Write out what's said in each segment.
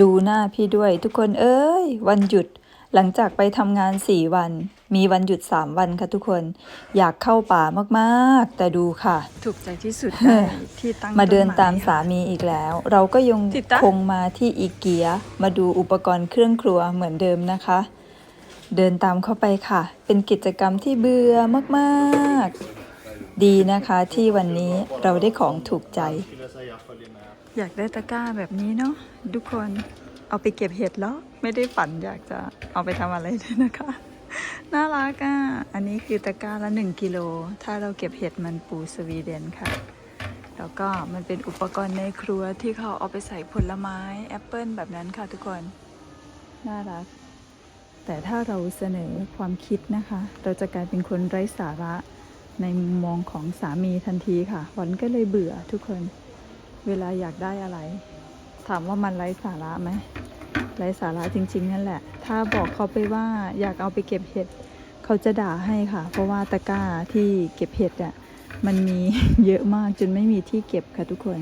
ดูหน้าพี่ด้วย ทุกคนเอ้ย วันหยุด หลังจากไปทำงานสี่วัน มีวันหยุดสามวันค่ะทุกคน อยากเข้าป่ามากๆ แต่ดูค่ะ ถูกใจที่สุดได้ที่ตั้งมาเดินต้ไตามสามีอีกแล้ว เราก็ยังติดตะคงมาที่อีเกีย มาดูอุปกรณ์เครื่องครัวเหมือนเดิมนะคะ เดินตามเข้าไปค่ะ เป็นกิจกรรมที่เบื่อมากๆ ดีนะคะที่วันนี้เราได้ของถูกใจ อยากได้ตะกร้าแบบนี้เนาะทุกคนเอาไปเก็บเห็ดแล้วไม่ได้ฝันอยากจะเอาไปทำอะไรเลยนะคะ น่ารักอะอันนี้คือตะกร้าละ 1กิโลถ้าเราเก็บเห็ดมันปูสวีเดนค่ะ แล้วก็มันเป็นอุปกรณ์ในครัวที่เขาเอาไปใส่ผลไม้แอปเปิลแบบนั้นค่ะทุกคน น่ารัก แต่ถ้าเราเสนอความคิดนะคะ เราจะกลายเป็นคนไร้สาระในมุมมองของสามีทันทีค่ะวันก็เลยเบื่อทุกคน เวลาอยากได้อะไร ถามว่ามันไร้สาระไหมไร้สาระจริง ๆ นั่นแหละ ถ้าบอกเขาไปว่าอยากเอาไปเก็บเห็ดเขาจะด่าให้ค่ะ เพราะว่าตะกร้าที่เก็บเห็ดอะมันมีเยอะมากจนไม่มีที่เก็บค่ะทุกคน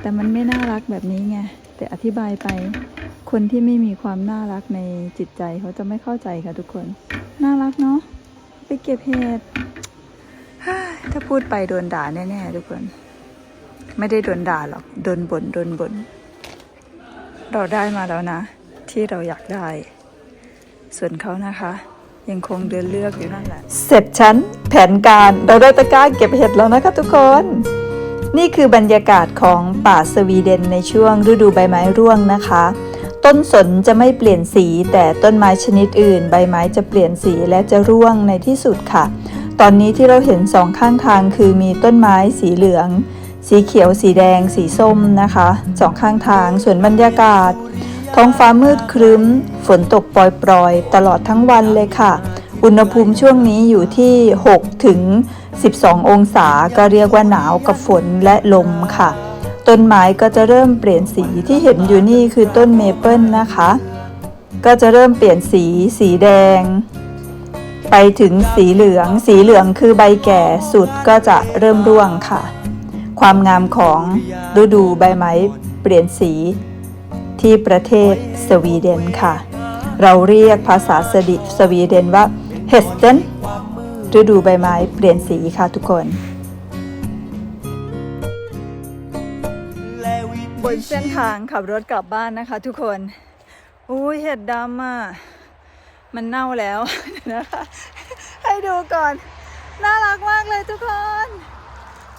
แต่มันไม่น่ารักแบบนี้ไงแต่อธิบายไป คนที่ไม่มีความน่ารักในจิตใจเขาจะไม่เข้าใจค่ะทุกคน น่ารักเนาะไปเก็บเห็ดถ้าพูดไปโดนด่าแน่ๆทุกคน ไม่ได้โดนด่าหรอกโดนบ่นโดนบ่นเราได้มาแล้วนะ ที่เราอยากได้ ส่วนเขานะคะ ยังคงเดินเลือกอยู่นั่นแหละ เสร็จชั้นแผนการเราได้ตะกร้าเก็บเห็ดแล้วนะคะทุกคน นี่คือบรรยากาศของป่าสวีเดนในช่วงฤดูใบไม้ร่วงนะคะ ต้นสนจะไม่เปลี่ยนสี แต่ต้นไม้ชนิดอื่น ใบไม้จะเปลี่ยนสีและจะร่วงในที่สุดค่ะ ตอนนี้ที่เราเห็นสองข้างทางคือมีต้นไม้สีเหลือง สีเขียว สีแดง สีส้มนะคะสองข้างทางส่วนบรรยากาศ ท้องฟ้ามืดครึ้ม ฝนตกปรอยๆ ตลอดทั้งวันเลยค่ะ อุณหภูมิช่วงนี้อยู่ที่6ถึง12 องศาก็เรียกว่าหนาวกับฝนและลมค่ะ ต้นไม้ก็จะเริ่มเปลี่ยนสีที่เห็นอยู่นี่คือต้นเมเปิลนะคะ ก็จะเริ่มเปลี่ยนสี สีแดง ไปถึงสีเหลือง สีเหลืองคือใบแก่สุดก็จะเริ่มร่วงค่ะ ความงามของฤดูใบไม้เปลี่ยนสี ที่ประเทศสวีเดนค่ะ เราเรียกภาษาสดิสวีเดนว่าเฮสเ e นฤดูใบไม้เปลี่ยนสีค่ะทุกคนบนเส้นทางขับรถกลับบ้านนะคะทุกคน อุ้ยเห็ดดำอะ มันเน่าแล้วนะคะ ให้ดูก่อน น่ารักมากเลยทุกคน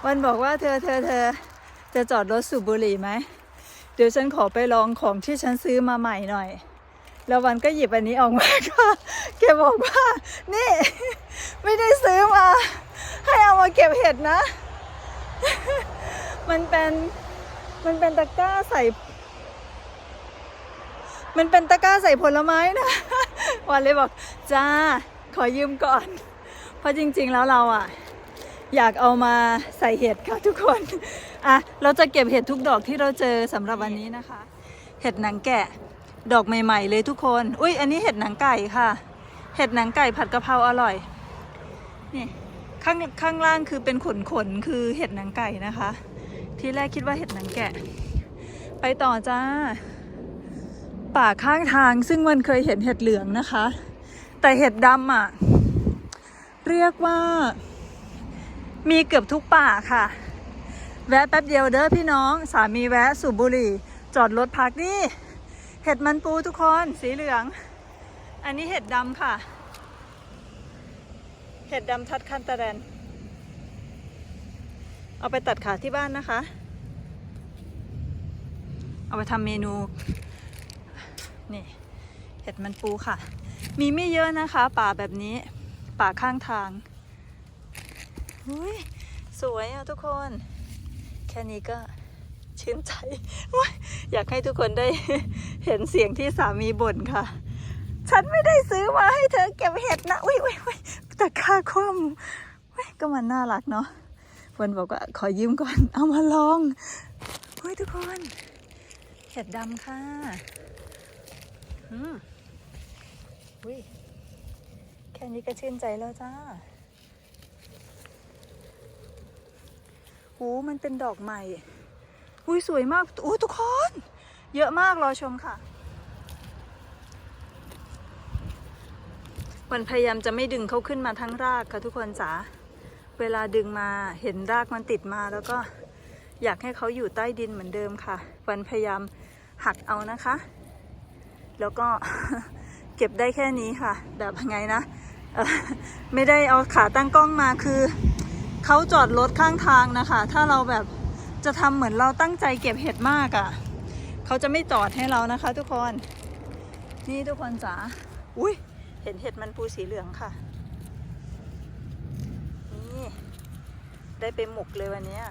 วันบอกว่าเธอเธอเธอจะจอดรถสูบบุหรี่ไหม เดี๋ยวฉันขอไปลองของที่ฉันซื้อมาใหม่หน่อย แล้ววันก็หยิบอันนี้ออกมาค่ะแกบอกว่า นี่ ไม่ได้ซื้อมา ให้เอามาเก็บเห็ดนะ มันเป็นมันเป็นตะกร้าใส่ มันเป็นตะกร้าใส่ผลไม้นะ วันเลยบอกจ้าขอยืมก่อน เพราะจริง ๆ แล้วเราอะ อยากเอามาใส่เห็ดค่ะทุกคน อะ เราจะเก็บเห็ดทุกดอกที่เราเจอสำหรับวันนี้นะคะ เห็ดหนังแกะ ดอกใหม่ ๆ เลยทุกคน อุ้ยอันนี้เห็ดหนังไก่ค่ะ เห็ดหนังไก่ผัดกะเพราอร่อย นี่ข้างข้างล่างคือเป็นขนขนคือเห็ดหนังไก่นะคะ ที่แรกคิดว่าเห็ดหนังแกะ ไปต่อจ้า ป่าข้างทางซึ่งมันเคยเห็นเห็ดเหลืองนะคะ แต่เห็ดดำอะ เรียกว่า มีเกือบทุกป่าค่ะ แวะแป๊บเดียวเด้อพี่น้อง สามีแวะสูบบุหรี่ จอดรถพักนี่ เห็ดมันปูทุกคนสีเหลือง อันนี้เห็ดดำค่ะ เห็ดดำทัดคันตะแรนเอาไปตัดขาที่บ้านนะคะ เอาไปทำเมนู นี่ เห็ดมันปูค่ะ มีไม่เยอะนะคะ ป่าแบบนี้ ป่าข้างทาง สวยอะทุกคน แค่นี้ก็ชื่นใจ อยากให้ทุกคนได้เห็นเสียงที่สามีบ่นค่ะ ฉันไม่ได้ซื้อมาให้เธอเก็บเห็ดนะ อุ้ยอุ้ยอุ้ยแต่ค่าคว่ำอุ้ยก็มันน่ารักเนาะวันบอกว่าขอยืมก่อน เอามาลองเฮ้ยทุกคน เห็ดดำค่ะอืมอุ้ยแค่นี้ก็ชื่นใจแล้วจ้า หูมันเป็นดอกใหม่อุ้ยสวยมากโอ้ยทุกคน เยอะมากรอชมค่ะวันพยายามจะไม่ดึงเขาขึ้นมาทั้งรากค่ะทุกคนจ๋าเวลาดึงมาเห็นรากมันติดมาแล้วก็อยากให้เขาอยู่ใต้ดินเหมือนเดิมค่ะวันพยายามหักเอานะคะ แล้วก็เก็บได้แค่นี้ค่ะ แบบไงนะไม่ได้เอาขาตั้งกล้องมาคือ เขาจอดรถข้างทางนะคะ ถ้าเราแบบจะทำเหมือนเราตั้งใจเก็บเห็ดมากอะ่ะเขาจะไม่จอดให้เรานะคะ ทุกคน นี่ทุกคนจ๋าอุ้ยเห็นเห็ดมันปูสีเหลืองค่ะ นี่ ได้ไปหมกเลยวันนี้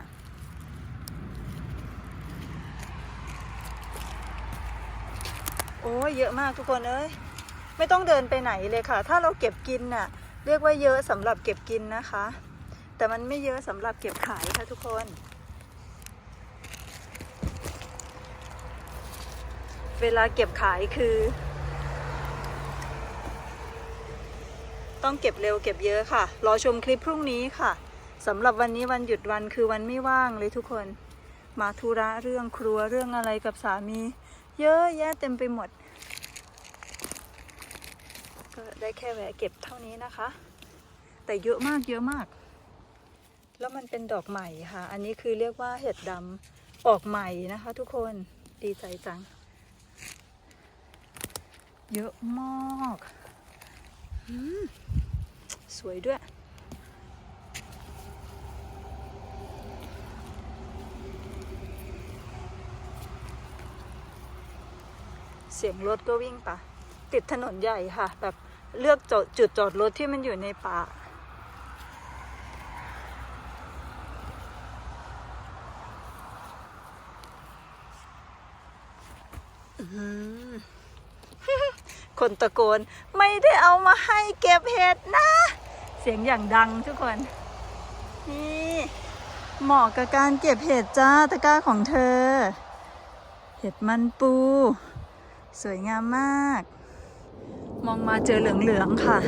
โอ้ยเยอะมากทุกคนเอ้ยไม่ต้องเดินไปไหนเลยค่ะ ถ้าเราเก็บกินน่ะ เรียกว่าเยอะสำหรับเก็บกินนะคะ แต่มันไม่เยอะสำหรับเก็บขายค่ะทุกคน เวลาเก็บขายคือ ต้องเก็บเร็วเก็บเยอะค่ะ รอชมคลิปพรุ่งนี้ค่ะสำหรับวันนี้วันหยุดวันคือวันไม่ว่างเลยทุกคน มาธุระเรื่องครัวเรื่องอะไรกับสามี เยอะแยะเต็มไปหมด ก็ได้แค่แวะเก็บเท่านี้นะคะ แต่เยอะมากเยอะมาก แล้วมันเป็นดอกใหม่ค่ะ อันนี้คือเรียกว่าเห็ดดำออกใหม่นะคะ ทุกคนดีใจจัง เยอะมากสวยด้วย เสียงรถก็วิ่งปะติดถนนใหญ่ค่ะ แบบเลือกจจุดจอดรถที่มันอยู่ในป่า อืม คนตะโกน ไม่ได้เอามาให้เก็บเห็ดนะ เสียงอย่างดังทุกคน นี่เหมาะกับการเก็บเห็ดจ้าตะกร้าของเธอ เห็ดมันปู สวยงามมาก มองมาเจอเหลืองๆค่ะ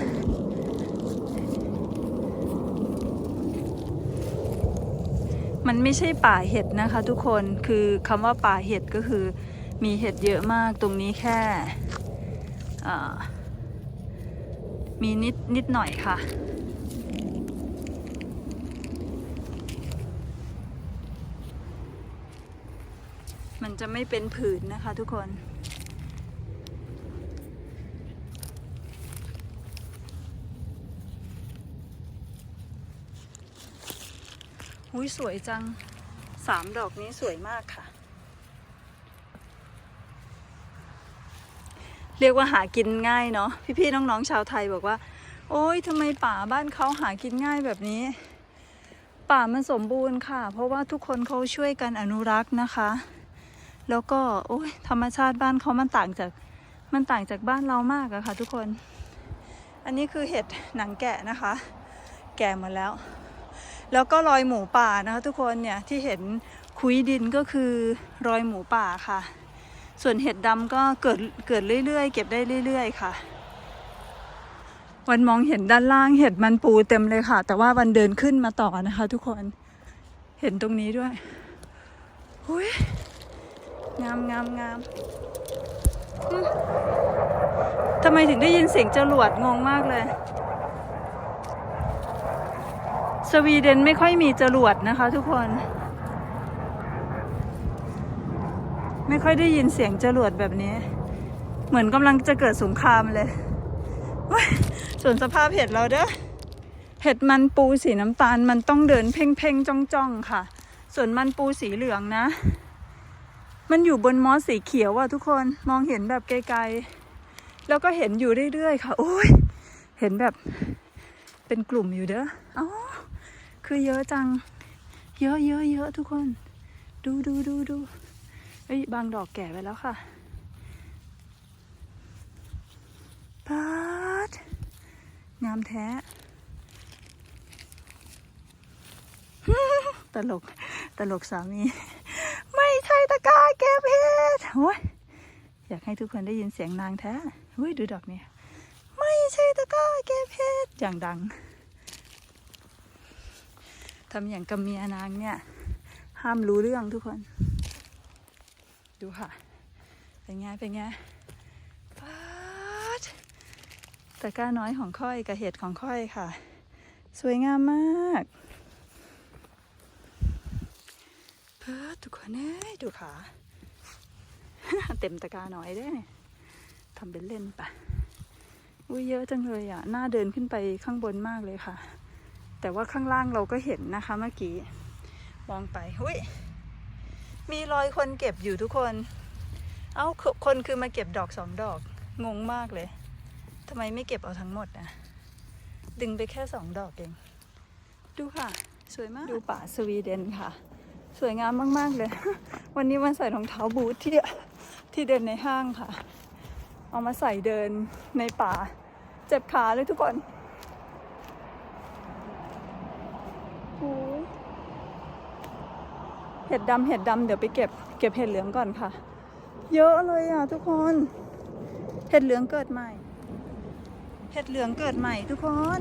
มันไม่ใช่ป่าเห็ดนะคะทุกคน คือคำว่าป่าเห็ดก็คือมีเห็ดเยอะมากตรงนี้แค่ มีนิดนิดหน่อยค่ะ มันจะไม่เป็นผืนนะคะทุกคนหุยสวยจังสามดอกนี้สวยมากค่ะ เรียกว่าหากินง่ายเนาะพี่ๆน้องๆชาวไทยบอกว่า โอ๊ยทำไมป่าบ้านเขาหากินง่ายแบบนี้ ป่ามันสมบูรณ์ค่ะ เพราะว่าทุกคนเขาช่วยกันอนุรักษ์นะคะ แล้วก็โอ้ยธรรมชาติบ้านเขามันต่างจากมันต่างจากบ้านเรามากอะค่ะ ทุกคน อันนี้คือเห็ดหนังแกะนะคะ แก่หมดแล้ว แล้วก็รอยหมูป่านะคะ ทุกคนเนี่ยที่เห็นคุยดินก็คือรอยหมูป่าค่ะ ส่วนเห็ดดำก็เกิดเกิดเรื่อยๆ เก็บได้เรื่อย ๆ ค่ะ วันมองเห็นด้านล่างเห็ดมันปูเต็มเลยค่ะ แต่ว่าวันเดินขึ้นมาต่อนะคะ ทุกคนเห็นตรงนี้ด้วยหุยงามงามงามทำไมถึงได้ยินเสียงจรวดงงมากเลย สวีเดนไม่ค่อยมีจรวดนะคะ ทุกคน ไม่ค่อยได้ยินเสียงจรวดแบบนี้ เหมือนกำลังจะเกิดสงครามเลย ส่วนสภาพเห็ดเราเด้อ เห็ดมันปูสีน้ำตาลมันต้องเดินเพ่งเพ่งจ้องจ้องๆค่ะ ส่วนมันปูสีเหลืองนะ มันอยู่บนมอสสีเขียวอะทุกคน มองเห็นแบบไกลๆ แล้วก็เห็นอยู่เรื่อยๆค่ะ โอ้ย เห็นแบบเป็นกลุ่มอยู่เด้ออ๋อคือเยอะจัง เยอะเยอะเยอะทุกคน ดูดูดูดู เอ้ยบางดอกแก่ไปแล้วค่ะปาดงามแท้ ตลก ตลกสามี ไม่ใช่ตะกร้าแกเพชรโอ้ยอยากให้ทุกคนได้ยินเสียงนางแท้เฮ้ยดูดอกนี้ไม่ใช่ตะกร้าแกเพชรอย่างดังทำอย่างกับเมียนางเนี่ย ห้ามรู้เรื่องทุกคน ดูค่ะ เป็นไง เป็นไงป๊าดตะกร้าน้อยของค่อยกับเห็ดของค่อยค่ะ สวยงามมากเพิดทุกคนเอ้ยดูขาเต็มตะกร้าน้อยเด้เนี่ยทำเป็นเล่นปะอุ้ยเยอะจังเลยอะ น่าเดินขึ้นไปข้างบนมากเลยค่ะ แต่ว่าข้างล่างเราก็เห็นนะคะเมื่อกี้ มองไปหุ้ย มีรอยคนเก็บอยู่ทุกคน เอ้าคคนคือมาเก็บดอกสองดอก งงมากเลยทำไมไม่เก็บเอาทั้งหมดนะดึงไปแค่สองดอกเอง ดูค่ะ สวยมาก ดูป่าสวีเดนค่ะ สวยงามมาก ๆ เลย วันนี้มันใส่รองเท้าบูทที่ที่เดินในห้างค่ะ เอามาใส่เดินในป่า เจ็บขาเลยทุกคนโอ้ยเห็ดดำเห็ดดำเดี๋ยวไปเก็บเก็บเห็ดเหลืองก่อนค่ะ เยอะเลยอะทุกคน เห็ดเหลืองเกิดใหม่ เห็ดเหลืองเกิดใหม่ทุกคน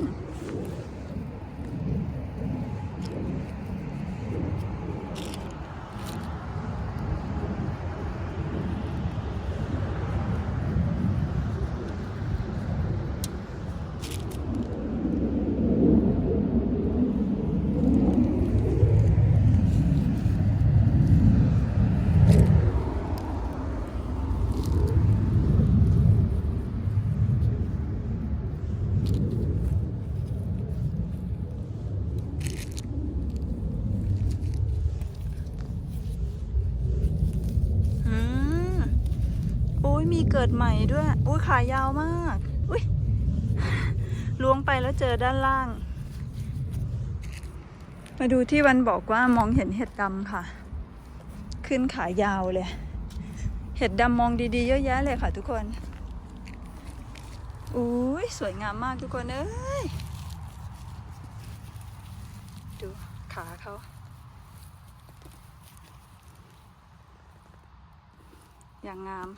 อืมโอ้ยมีเกิ ดใหม่ด้วยโอ้ยขายาวมาก อุ้ยล้วงไปแล้วเจอด้านล่าง มาดูที่วันบอกว่ามองเห็นเห็ดดำค่ะ ขึ้นขายาวเลย เห็ดดำมองดีๆ เยอะแยะเลยค่ะทุกคน อุ้ยสวยงามมากทุกคนเอ้ย ดูขาเขาอย่างงาม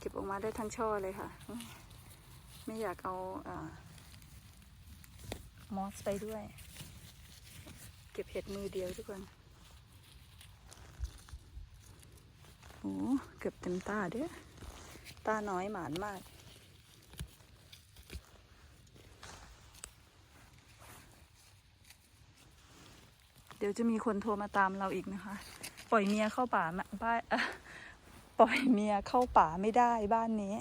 เก็บออกมาได้ทั้งช่อเลยค่ะ ไม่อยากเอาอมอสไปด้วย เก็บเห็ดมือเดียวทุกคนโอ้เกือบเต็มตาเด้อตาน้อยหมานมากเดี๋ยวจะมีคนโทรมาตามเราอีกนะคะ ปล่อยเมียเข้าป่ามาบ้านเอ่อ ปล่อยเมียเข้าป่าไม่ได้บ้านนี้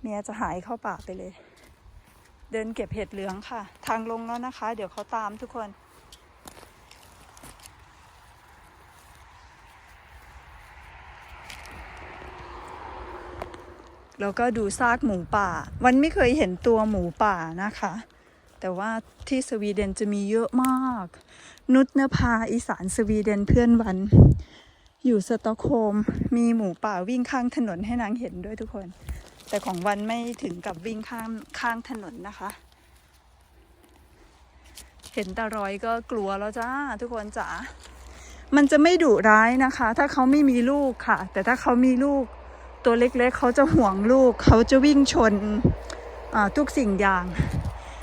เมียจะหายเข้าป่าไปเลย เดินเก็บเห็ดเหลืองค่ะ ทางลงแล้วนะคะ เดี๋ยวเขาตามทุกคน แล้วก็ดูซากหมูป่า วันไม่เคยเห็นตัวหมูป่านะคะ แต่ว่าที่สวีเดนจะมีเยอะมาก นุชนภาอีสานสวีเดนเพื่อนวัน อยู่สตอกโฮมมีหมูป่าวิ่งข้างถนนให้นางเห็นด้วยทุกคน แต่ของวันไม่ถึงกับวิ่งข้างข้างถนนนะคะ เห็นตารอยก็กลัวแล้วจ้าทุกคนจ๋ามันจะไม่ดุร้ายนะคะ ถ้าเขาไม่มีลูกค่ะ แต่ถ้าเขามีลูกตัวเล็กๆเขาจะห่วงลูก เขาจะวิ่งชนทุกสิ่งอย่าง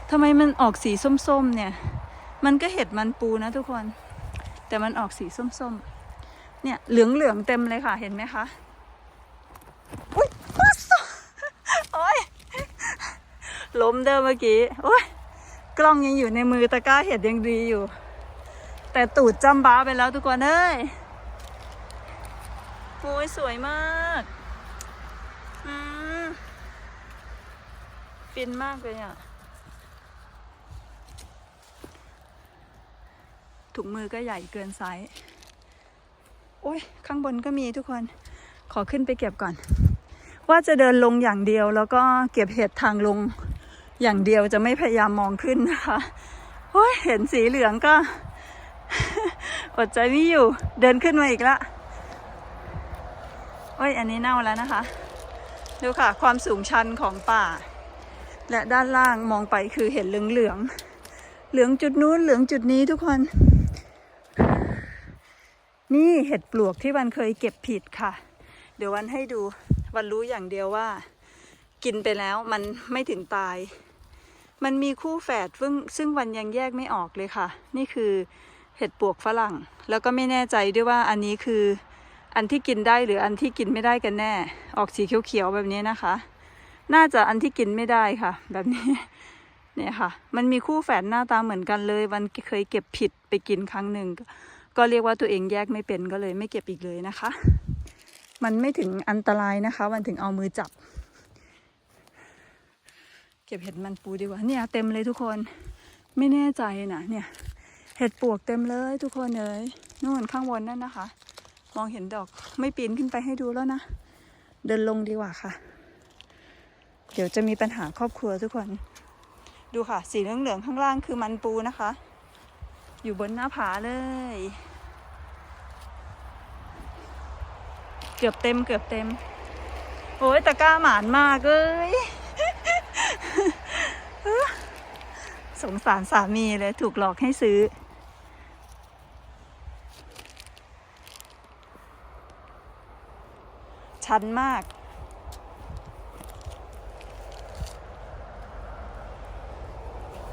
ทำไมมันออกสีส้มๆเนี่ย มันก็เห็ดมันปูนะทุกคน แต่มันออกสีส้มๆ เนี่ยเหลืองๆเต็มเลยค่ะเห็นไหมคะอุ้ยโอ้ยล้มเดิมเมื่อกี้โอ้ยกล้องยังอยู่ในมือตะกร้าเห็ดยังดีอยู่ แต่ตูดจำบ้าไปแล้วทุกคนเอ้ยโอ้ยสวยมากอืมฟินมากเลยอะถุงมือก็ใหญ่เกินไซส์ โอ้ยข้างบนก็มีทุกคน ขอขึ้นไปเก็บก่อน ว่าจะเดินลงอย่างเดียวแล้วก็เก็บเห็ดทางลงอย่างเดียวจะไม่พยายามมองขึ้นนะคะโอ้ยเห็นสีเหลืองก็ อดใจไม่อยู่ เดินขึ้นมาอีกละโอ้ยอันนี้เน่าแล้วนะคะ ดูค่ะ ความสูงชันของป่า และด้านล่างมองไปคือเห็นเหลืองเหลืองเหลืองจุดนู้นเหลืองจุดนี้ทุกคน นี่เห็ดปลวกที่วันเคยเก็บผิดค่ะ เดี๋ยววันให้ดูวันรู้อย่างเดียวว่า กินไปแล้วมันไม่ถึงตาย มันมีคู่แฝดซึ่งซึ่งวันยังแยกไม่ออกเลยค่ะ นี่คือเห็ดปลวกฝรั่ง แล้วก็ไม่แน่ใจด้วยว่าอันนี้คืออันที่กินได้หรืออันที่กินไม่ได้กันแน่ ออกสีเขียวๆแบบนี้นะคะ น่าจะอันที่กินไม่ได้ค่ะ แบบนี้เนี่ยค่ะ มันมีคู่แฝดหน้าตาเหมือนกันเลย วันเคยเก็บผิดไปกินครั้งหนึ่ง ก็เรียกว่าตัวเองแยกไม่เป็นก็เลยไม่เก็บอีกเลยนะคะ มันไม่ถึงอันตรายนะคะ มันถึงเอามือจับ เก็บเห็ดมันปูดีกว่าเนี่ยเต็มเลยทุกคนไม่แน่ใจนะเนี่ย เห็ดปวกเต็มเลยทุกคนเอ๋ยนู่นข้างบนนั่นนะคะ มองเห็นดอกไม่ปีนขึ้นไปให้ดูแล้วนะเดินลงดีกว่าค่ะ เดี๋ยวจะมีปัญหาครอบครัวทุกคน ดูค่ะ สีเหลืองๆข้างล่างคือมันปูนะคะ อยู่บนหน้าผาเลย เกือบเต็มเกือบเต็ม โอ้ยตะก้าหมานมากเลยสงสารสามีเลยถูกหลอกให้ซื้อ ชันมาก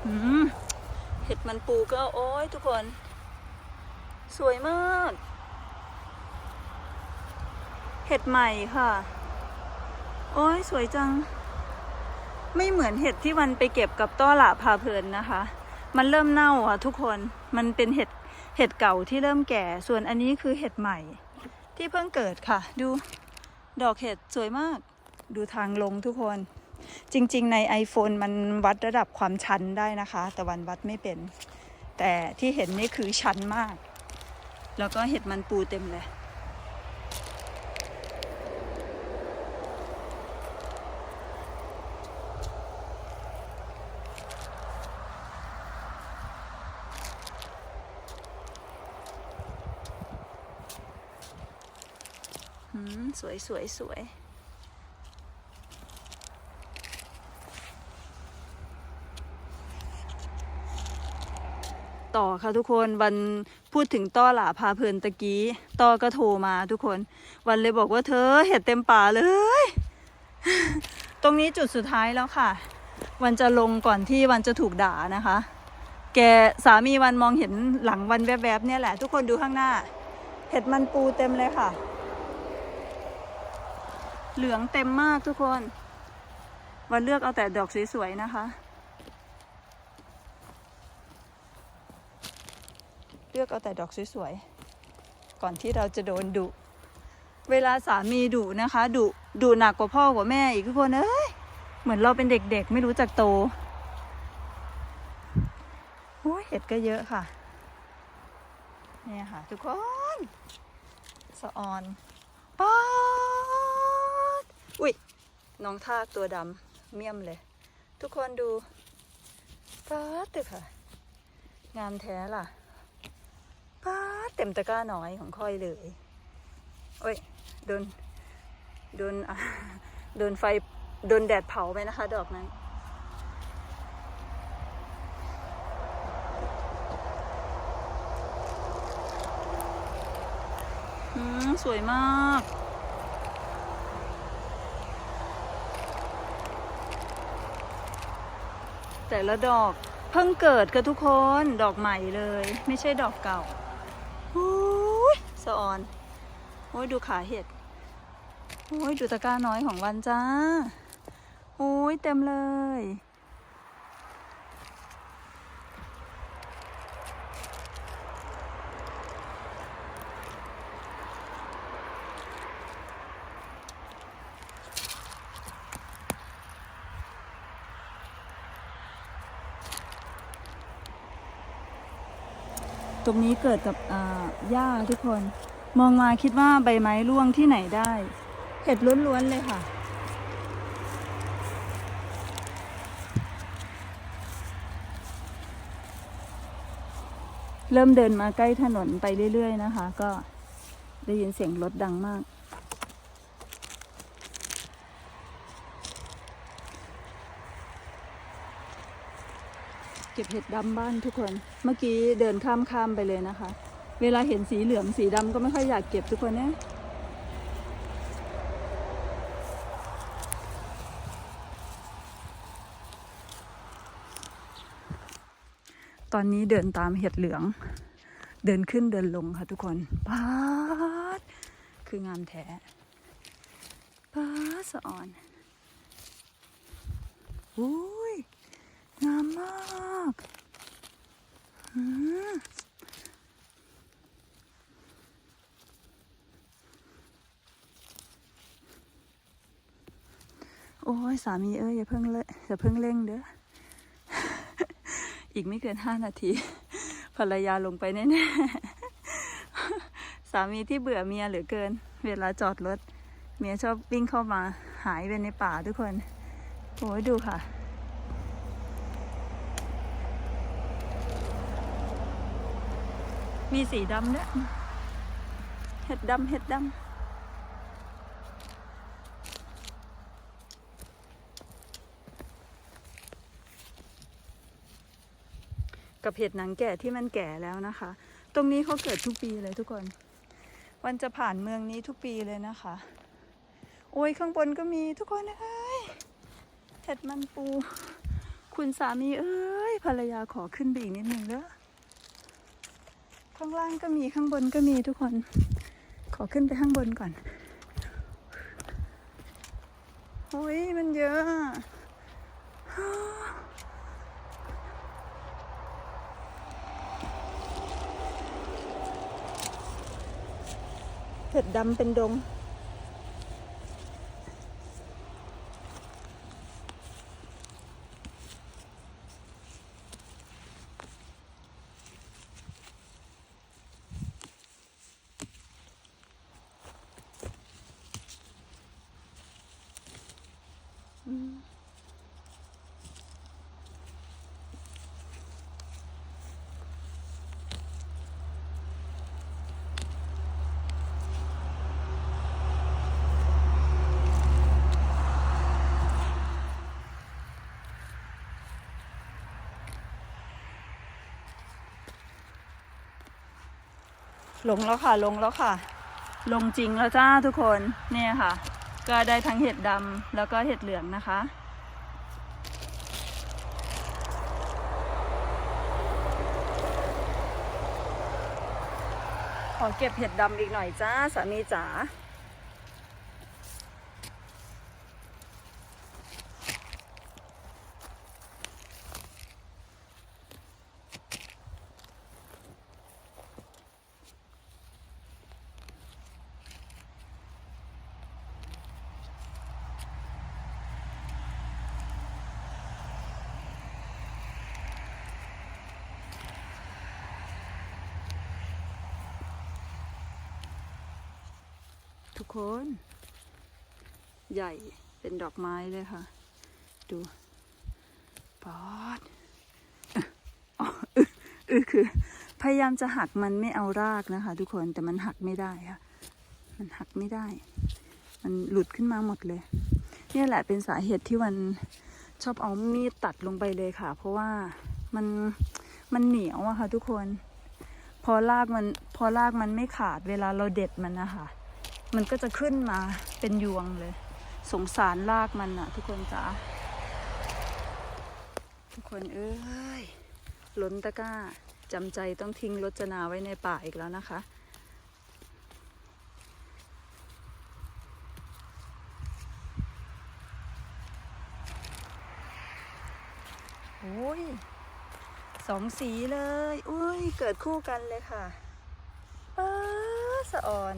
อืม เห็ดมันปูก็โอ้ยทุกคน สวยมาก เห็ดใหม่ค่ะ โอ้ยสวยจัง ไม่เหมือนเห็ดที่วันไปเก็บกับต้อหละพาเพลินนะคะ มันเริ่มเน่าอะทุกคนมันเป็นเห็ดเห็ดเก่าที่เริ่มแก่ ส่วนอันนี้คือเห็ดใหม่ ที่เพิ่งเกิดค่ะ ดูดอกเห็ดสวยมาก ดูทางลงทุกคน จริง ๆ ใน iPhone มันวัดระดับความชันได้นะคะ แต่วันวัดไม่เป็น แต่ที่เห็นนี่คือชันมาก แล้วก็เห็ดมันปูเต็มเลยอืมสวยสวยสวย ต่อค่ะทุกคนวันพูดถึงต้อหลาพาเพลินตะกี้ต้อก็โทรมาทุกคน วันเลยบอกว่าเธอเห็ดเต็มป่าเลย ตรงนี้จุดสุดท้ายแล้วค่ะ วันจะลงก่อนที่วันจะถูกด่านะคะ แกสามีวันมองเห็นหลังวันแวบๆเนี่ยแหละ ทุกคนดูข้างหน้า เห็ดมันปูเต็มเลยค่ะ เหลืองเต็มมากทุกคน วันเลือกเอาแต่ดอกสวยๆนะคะ ลือกเอาแต่ดอกสวยๆ ก่อนที่เราจะโดนดุ เวลาสามีดุนะคะดุดุหนักกว่าพ่อกว่าแม่อีกทุกคนเอ้ย เหมือนเราเป็นเด็กๆ ไม่รู้จักโตโอ้ยเห็ดก็เยอะค่ะ เนี่ยค่ะ ทุกคน สะออนป๊าดอุ้ยน้องทากตัวดำเมี่ยมเลย ทุกคนดูป๊าดตึกค่ะ งามแท้ล่ะ เต็มตะกร้าน้อยของค่อยเลย โอ้ย โดน โดนอะโดนไฟ โดนแดดเผาไปนะคะ ดอกนั้น อืม สวยมากแต่ละดอกเพิ่งเกิดกันทุกคนดอกใหม่เลย ไม่ใช่ดอกเก่า สะออน โอ้ยดูขาเห็ด โอ้ยดูตะกร้าน้อยของวันจ้า โอ้ยเต็มเลย ตรงนี้เกิดกับอ่า หญ้าทุกคน มองมาคิดว่าใบไม้ร่วงที่ไหนได้ เห็ดล้วนๆเลยค่ะ เริ่มเดินมาใกล้ถนนไปเรื่อย ๆ นะคะ ก็ได้ยินเสียงรถดังมาก เก็บเห็ดดำบ้านทุกคน เมื่อกี้เดินข้ามข้ามไปเลยนะคะ เวลาเห็นสีเหลืองสีดำก็ไม่ค่อยอยากเก็บทุกคนเนี่ยตอนนี้เดินตามเห็ดเหลือง เดินขึ้นเดินลงค่ะทุกคนป๊าดคืองามแท้ป้าสะอ่อนอุ้ยงามมากอืม โอ้ยสามีเอ้ยอย่าเพิ่งเลอย่าเพิ่งเร่งเด้อ อีกไม่เกินห้านาที ภรรยาลงไปแน่ๆ สามีที่เบื่อเมียเหลือเกิน เวลาจอดรถ เมียชอบวิ่งเข้ามาหายไปในป่าทุกคน โอ้ยดูค่ะมีสีดำด้วยเห็ดดำเห็ดดำ กับเห็ดหนังแก่ที่มันแก่แล้วนะคะ ตรงนี้เขาเกิดทุกปีเลยทุกคน วันจะผ่านเมืองนี้ทุกปีเลยนะคะ โอ้ยข้างบนก็มีทุกคนเอ้ยเห็ดมันปู คุณสามีเอ้ยภรรยาขอขึ้นไปอีกนิดหนึ่งเด้อข้างล่างก็มีข้างบนก็มีทุกคน ขอขึ้นไปข้างบนก่อนโอ้ยมันเยอะ เห็ดดำเป็นดง ลงแล้วค่ะลงแล้วค่ะ ลงจริงแล้วจ้าทุกคนเนี่ยค่ะ ก็ได้ทั้งเห็ดดำแล้วก็เห็ดเหลืองนะคะ ขอเก็บเห็ดดำอีกหน่อยจ้าสามีจ๋า ทุกคน ใหญ่เป็นดอกไม้เลยค่ะ ดูปอดอ๋ออึอึคือ พยายามจะหักมันไม่เอารากนะคะ ทุกคนแต่มันหักไม่ได้ค่ะ มันหักไม่ได้ มันหลุดขึ้นมาหมดเลยเนี่แหละเป็นสาเหตุที่วันชอบเอามีดตัดลงไปเลยค่ะ เพราะว่ามันมันเหนียวอะค่ะ ทุกคน พอรากมัน พอรากมันไม่ขาดเวลาเราเด็ดมันนะคะ มันก็จะขึ้นมาเป็นยวงเลย สงสารรากมันอะทุกคนจ๋าทุกคนเอ้ยล้นตะกร้าจำใจต้องทิ้งรจนาไว้ในป่าอีกแล้วนะคะ โอ้ยสองสีเลย อุ้ย เกิดคู่กันเลยค่ะป้าสะอ่อน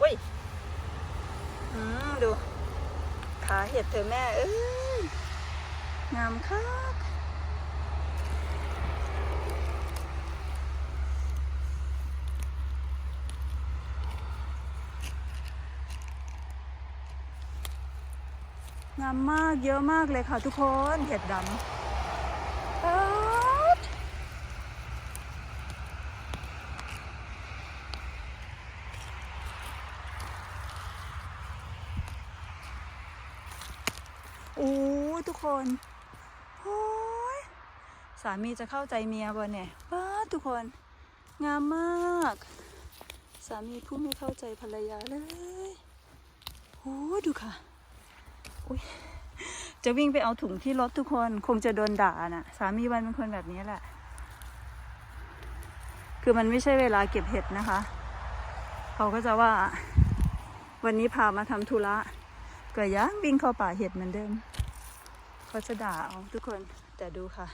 อุ้ย อืมดู ขาเห็ดเธอแม่ เอ้ย งามคักงามมากเยอะมากเลยค่ะทุกคน เห็ดดำป๊าดโอ้ยทุก คนโอ้ยสามีจะเข้าใจเมียบ่เนี่ยป๊าทุกคน งามมาก สามีผู้ไม่เข้าใจภรรยาเลยโอ้ดูค่ะอุ้ยจะวิ่งไปเอาถุงที่รถทุกคน คงจะโดนด่าน่ะ สามีวันเป็นคนแบบนี้แหละ คือมันไม่ใช่เวลาเก็บเห็ดนะคะ เขาก็จะว่าวันนี้พามาทำธุระก็ยังวิ่งเข้าป่าเห็ดเหมือนเดิม เขาจะด่าเอาทุกคนแต่ดูค่ะ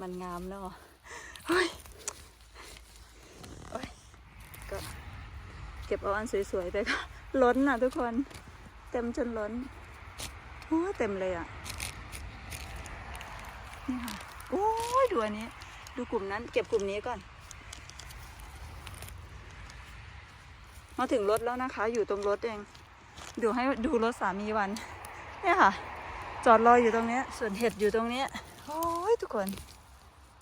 มันงามเนาะเฮ้ยโอ๊ยก็เก็บเอาอันสวยๆไปก็ล้นอะทุกคน เต็มจนล้นโอ้เต็มเลยอะนี่ค่ะโอ้ยดูอันนี้ ดูกลุ่มนั้น เก็บกลุ่มนี้ก่อน มาถึงรถแล้วนะคะ อยู่ตรงรถเอง ดูให้ดูรถสามีวัน เนี่ยค่ะ จอดรออยู่ตรงเนี้ยส่วนเห็ดอยู่ตรงเนี้ยโอ้ยทุกคน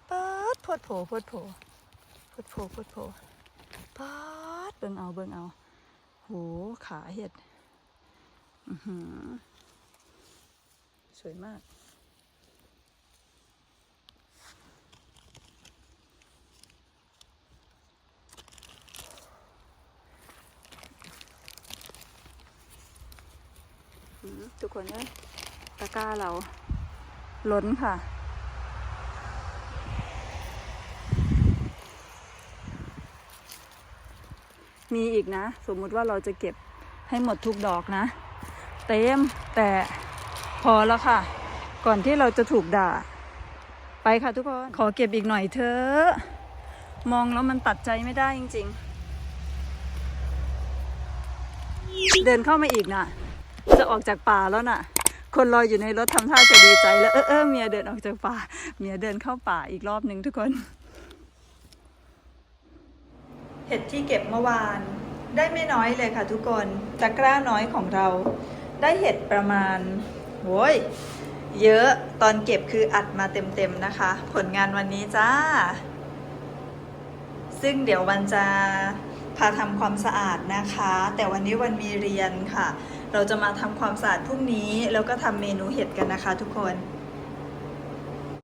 เปิดพดโผพดโผพดโผพดโผเปิดเบิ่งเอาเบิ่งเอาโหขาเห็ดสวยมาก ทุกคนเอ้ย ตะกร้าเราล้นค่ะ มีอีกนะ สมมุติว่าเราจะเก็บให้หมดทุกดอกนะ เต็มแต่พอแล้วค่ะ ก่อนที่เราจะถูกด่า ไปค่ะทุกคน ขอเก็บอีกหน่อยเถอะมองแล้วมันตัดใจไม่ได้จริง ๆ เดินเข้ามาอีกน่ะ จะออกจากป่าแล้วน่ะ คนรออยู่ในรถทำท่าจะดีใจ แล้วเออเออเมียเดินออกจากป่า เมียเดินเข้าป่าอีกรอบหนึ่งทุกคน เห็ดที่เก็บเมื่อวาน ได้ไม่น้อยเลยค่ะทุกคนตะกร้าน้อยของเรา ได้เห็ดประมาณโว้ยเยอะตอนเก็บคืออัดมาเต็มๆนะคะ ผลงานวันนี้จ้า ซึ่งเดี๋ยววันจะพาทำความสะอาดนะคะ แต่วันนี้วันมีเรียนค่ะ เราจะมาทำความสะอาดพรุ่งนี้ แล้วก็ทำเมนูเห็ดกันนะคะทุกคน